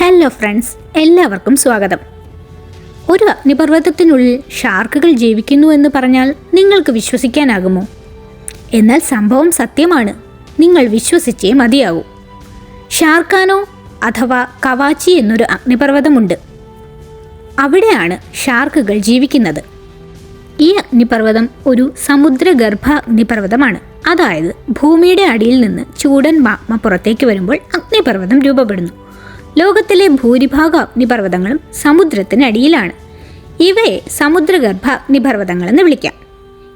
Hello friends എല്ലാവർക്കും സ്വാഗതം. ഒരു അഗ്നിപർവതത്തിനുള്ളിൽ ഷാർക്കുകൾ ജീവിക്കുന്നു എന്ന് പറഞ്ഞാൽ നിങ്ങൾക്ക് വിശ്വസിക്കാനാകുമോ? എന്നാൽ സംഭവം സത്യമാണ്. നിങ്ങൾ വിശ്വസിച്ചേ മതിയാകൂ. ഷാർക്കാനോ അഥവാ കവാച്ചി എന്നൊരു അഗ്നിപർവതമുണ്ട്. അവിടെയാണ് ഷാർക്കുകൾ ജീവിക്കുന്നത്. ഈ അഗ്നിപർവതം ഒരു സമുദ്രഗർഭ അഗ്നിപർവതമാണ് അതായത് ഭൂമിയുടെ അടിയിൽ നിന്ന് ചൂടൻ മാഗ്മ പുറത്തേക്ക് വരുമ്പോൾ അഗ്നിപർവതം രൂപപ്പെടുന്നു. ലോകത്തിലെ ഭൂരിഭാഗം അഗ്നിപർവതങ്ങളും സമുദ്രത്തിനടിയിലാണ്. ഇവയെ സമുദ്രഗർഭ അഗ്നിപർവതങ്ങളെന്ന് വിളിക്കാം.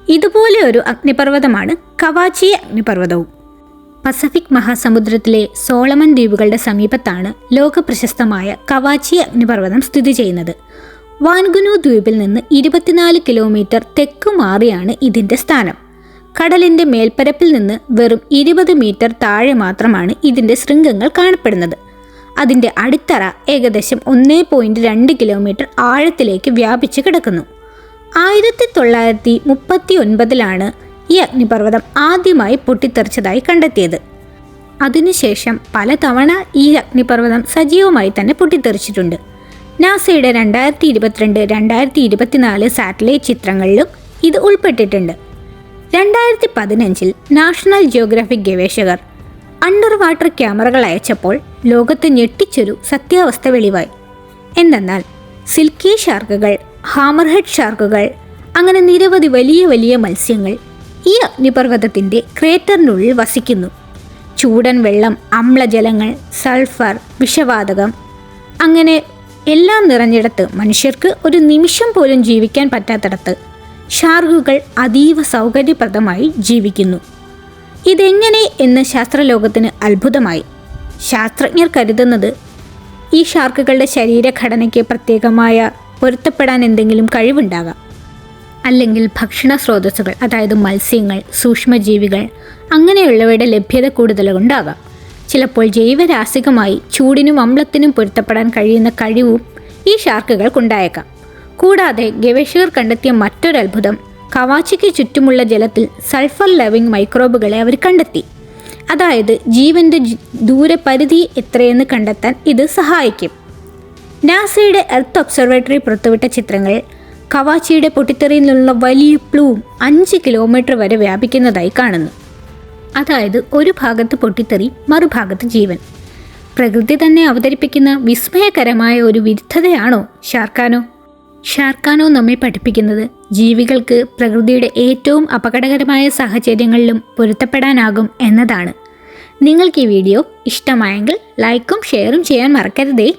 ഇതുപോലെ ഒരു അഗ്നിപർവതമാണ് കവാച്ചി അഗ്നിപർവതവും. പസഫിക് മഹാസമുദ്രത്തിലെ സോളമൻ ദ്വീപുകളുടെ സമീപത്താണ് ലോകപ്രശസ്തമായ കവാച്ചി അഗ്നിപർവതം സ്ഥിതി ചെയ്യുന്നത്. വാൻഗുനു ദ്വീപിൽ നിന്ന് ഇരുപത്തിനാല് കിലോമീറ്റർ തെക്കു മാറിയാണ് ഇതിന്റെ സ്ഥാനം. കടലിന്റെ മേൽപ്പരപ്പിൽ നിന്ന് വെറും ഇരുപത് മീറ്റർ താഴെ മാത്രമാണ് ഇതിന്റെ ശൃംഗങ്ങൾ കാണപ്പെടുന്നത്. അതിന്റെ അടിത്തറ ഏകദേശം ഒന്നേ പോയിന്റ് രണ്ട് കിലോമീറ്റർ ആഴത്തിലേക്ക് വ്യാപിച്ച് കിടക്കുന്നു. ആയിരത്തി തൊള്ളായിരത്തി മുപ്പത്തി ഒൻപതിലാണ് ഈ അഗ്നിപർവതം ആദ്യമായി പൊട്ടിത്തെറിച്ചതായി കണ്ടെത്തിയത്. അതിനുശേഷം പലതവണ ഈ അഗ്നിപർവതം സജീവമായി തന്നെ പൊട്ടിത്തെറിച്ചിട്ടുണ്ട്. നാസയുടെ രണ്ടായിരത്തി ഇരുപത്തിരണ്ട് രണ്ടായിരത്തി ഇരുപത്തിനാല് സാറ്റലൈറ്റ് ചിത്രങ്ങളിലും ഇത് ഉൾപ്പെട്ടിട്ടുണ്ട്. രണ്ടായിരത്തി പതിനഞ്ചിൽ നാഷണൽ ജിയോഗ്രാഫിക് ഗവേഷകർ അണ്ടർ വാട്ടർ ക്യാമറകൾ അയച്ചപ്പോൾ ലോകത്തെ ഞെട്ടിച്ചൊരു സത്യാവസ്ഥ വെളിവായി. എന്തെന്നാൽ സിൽക്കി ഷാർക്കുകൾ ഹാമർഹെഡ് ഷാർക്കുകൾ അങ്ങനെ നിരവധി വലിയ വലിയ മത്സ്യങ്ങൾ ഈ അഗ്നിപർവതത്തിന്റെ ക്രേറ്ററിനുള്ളിൽ വസിക്കുന്നു. ചൂടൻ വെള്ളം അമ്ലജലങ്ങൾ സൾഫർ വിഷവാതകം അങ്ങനെ എല്ലാം നിറഞ്ഞിടത്ത് മനുഷ്യർക്ക് ഒരു നിമിഷം പോലും ജീവിക്കാൻ പറ്റാത്തിടത്ത് ഷാർക്കുകൾ അതീവ സൗകര്യപ്രദമായി ജീവിക്കുന്നു. ഇതെങ്ങനെ എന്ന് ശാസ്ത്രലോകത്തിന് അത്ഭുതമായി. ശാസ്ത്രജ്ഞർ കരുതുന്നത് ഈ ഷാർക്കുകളുടെ ശരീരഘടനയ്ക്ക് പ്രത്യേകമായ പൊരുത്തപ്പെടാൻ എന്തെങ്കിലും കഴിവുണ്ടാകാം. അല്ലെങ്കിൽ ഭക്ഷണ സ്രോതസ്സുകൾ അതായത് മത്സ്യങ്ങൾ സൂക്ഷ്മജീവികൾ അങ്ങനെയുള്ളവയുടെ ലഭ്യത കൂടുതലുണ്ടാകാം. ചിലപ്പോൾ ജൈവരാസികമായി ചൂടിനും അമ്ലത്തിനും പൊരുത്തപ്പെടാൻ കഴിയുന്ന കഴിവും ഈ ഷാർക്കുകൾക്കുണ്ടായേക്കാം കൂടാതെ ഗവേഷകർ കണ്ടെത്തിയ മറ്റൊരത്ഭുതം കവാച്ചിക്ക് ചുറ്റുമുള്ള ജലത്തിൽ സൾഫർ ലവിംഗ് മൈക്രോബുകളെ അവർ കണ്ടെത്തി. അതായത് ജീവന്റെ ജ്- ദൂരപരിധി എത്രയെന്ന് കണ്ടെത്താൻ ഇത് സഹായിക്കും. നാസയുടെ എർത്ത് ഒബ്സർവേറ്ററി പുറത്തുവിട്ട ചിത്രങ്ങൾ കവാച്ചിയുടെ പൊട്ടിത്തെറിയിൽ നിന്നുള്ള വലിയ പ്ലൂം അഞ്ച് കിലോമീറ്റർ വരെ വ്യാപിക്കുന്നതായി കാണുന്നു. അതായത് ഒരു ഭാഗത്ത് പൊട്ടിത്തെറി മറുഭാഗത്ത് ജീവൻ. പ്രകൃതി തന്നെ അവതരിപ്പിക്കുന്ന വിസ്മയകരമായ ഒരു വിരുദ്ധതയാണോ ഷാർക്കാനോ ഷാർക്കാനോ നമ്മെ പഠിപ്പിക്കുന്നത് ജീവികൾക്ക് പ്രകൃതിയുടെ ഏറ്റവും അപകടകരമായ സാഹചര്യങ്ങളിലും പൊരുത്തപ്പെടാനാകും എന്നതാണ്. നിങ്ങൾക്ക് ഈ വീഡിയോ ഇഷ്ടമായെങ്കിൽ ലൈക്കും ഷെയറും ചെയ്യാൻ മറക്കരുതേ.